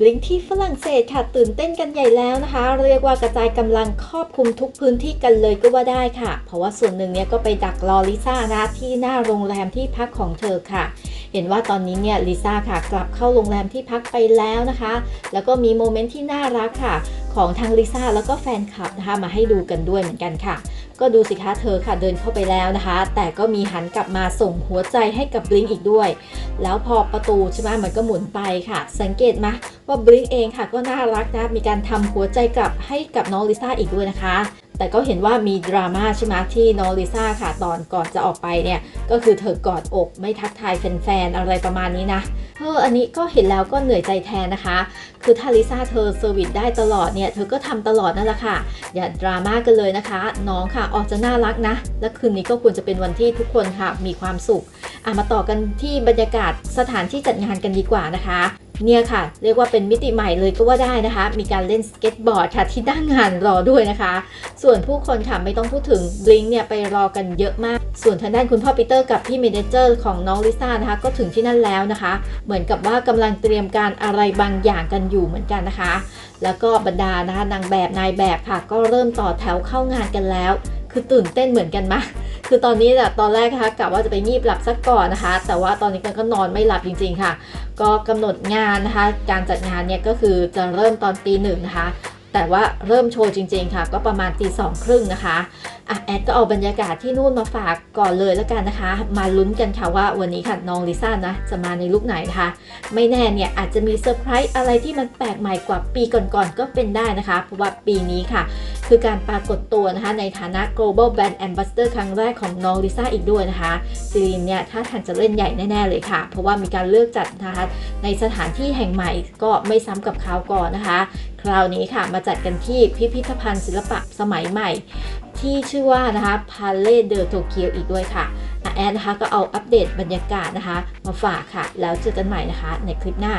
บลิงที่ฝรั่งเศสค่ะตื่นเต้นกันใหญ่แล้วนะคะ เรียกว่ากระจายกำลังครอบคลุมทุกพื้นที่กันเลยก็ว่าได้ค่ะ เพราะว่าส่วนหนึ่งเนี่ยก็ไปดักรอลิซ่านะที่หน้าโรงแรมที่พักของเธอค่ะ เห็นว่าตอนนี้เนี่ยลิซ่าค่ะกลับเข้าโรงแรมที่พักไปแล้วนะคะ แล้วก็มีโมเมนต์ที่น่ารักค่ะ ของทางลิซ่าแล้วก็แฟนคลับนะคะมาให้ดูกันด้วยเหมือนกันค่ะ ก็ดูสิคะเธอค่ะเดินเข้าไปแล้วนะคะ แต่ก็มีหันกลับมาส่งหัวใจให้กับบลิงอีกด้วย แล้วพอประตูใช่ไหมมันก็หมุนไปค่ะ สังเกตไหมว่าบลิงเองค่ะก็น่ารักนะมีการทำหัวใจกลับให้กับน้องลิซ่าอีกด้วยนะคะ แต่ก็เห็นว่ามีดราม่าใช่ไหมที่น้องลิซ่าค่ะตอนก่อนจะออกไปเนี่ย ก็คือเธอกอดอกไม่ทักทายแฟนๆ อะไรประมาณนี้นะเอออันนี้ก็เห็นแล้วก็เหนื่อยใจแทนนะคะ คือถ้าลิซ่าเธอเซอร์วิสได้ตลอดเนี่ย เธอก็ทำตลอดนั่นแหละค่ะ อย่าดราม่ากันเลยนะคะ น้องค่ะออกจะน่ารักนะ และคืนนี้ก็ควรจะเป็นวันที่ทุกคนค่ะมีความสุขอะมาต่อกันที่บรรยากาศสถานที่จัดงานกันดีกว่านะคะ เนี่ยค่ะ เรียกว่าเป็นมิติใหม่เลยก็ว่าได้นะคะ มีการเล่นสเก็ตบอร์ดค่ะที่หน้างงานรอด้วยนะคะ ส่วนผู้คนค่ะไม่ต้องพูดถึงบลิงเนี่ยไปรอกันเยอะมาก ส่วนทางด้านคุณพ่อปีเตอร์กับพี่เมเนเจอร์ของน้องลิซ่านะคะ ก็ถึงที่นั่นแล้วนะคะ เหมือนกับว่ากำลังเตรียมการอะไรบางอย่างกันอยู่เหมือนกันนะคะ แล้วก็บรรดานะคะนางแบบนายแบบค่ะ ก็เริ่มต่อแถวเข้างานกันแล้ว คือตื่นเต้นเหมือนกันมะ คือตอนนี้เนี่ยตอนแรกนะคะกะว่าจะไปงีบหลับสักก่อนนะคะ แต่ว่าตอนนี้ก,นก็นอนไม่หลับจริง ๆ ค่ะ ก็กำหนดงานนะคะ การจัดงานเนี่ยก็คือจะเริ่มตอนตีหนึ่งนะคะ แต่ว่าเริ่มโชว์จริง ๆ ค่ะ ก็ประมาณตีสองครึ่งนะคะอะแอดก็เอาบรรยากาศที่นู่นมาฝากก่อนเลยแล้วกันนะคะ มาลุ้นกันค่ะว่าวันนี้ค่ะน้องลิซ่านะจะมาในลุคไหนนะคะ ไม่แน่เนี่ยอาจจะมีเซอร์ไพรส์อะไรที่มันแปลกใหม่กว่าปีก่อนๆก็เป็นได้นะคะ เพราะว่าปีนี้ค่ะ คือการปรากฏตัวนะคะในฐานะ global brand ambassador ครั้งแรกของน้องลิซ่าอีกด้วยนะคะซีรีนเนี่ยถ้าทางจะเล่นใหญ่แน่ๆเลยค่ะ เพราะว่ามีการเลือกจัดนะคะในสถานที่แห่งใหม่ก็ไม่ซ้ำกับคราวก่อนนะคะ ราวนี้ค่ะมาจัดกันที่พิพิธภัณฑ์ศิลปะสมัยใหม่ ที่ชื่อว่านะคะ Palais de Tokyo อีกด้วยค่ะแอนนะคะก็เอาอัปเดตบรรยากาศนะคะ มาฝากค่ะ แล้วเจอกันใหม่นะคะในคลิปหน้า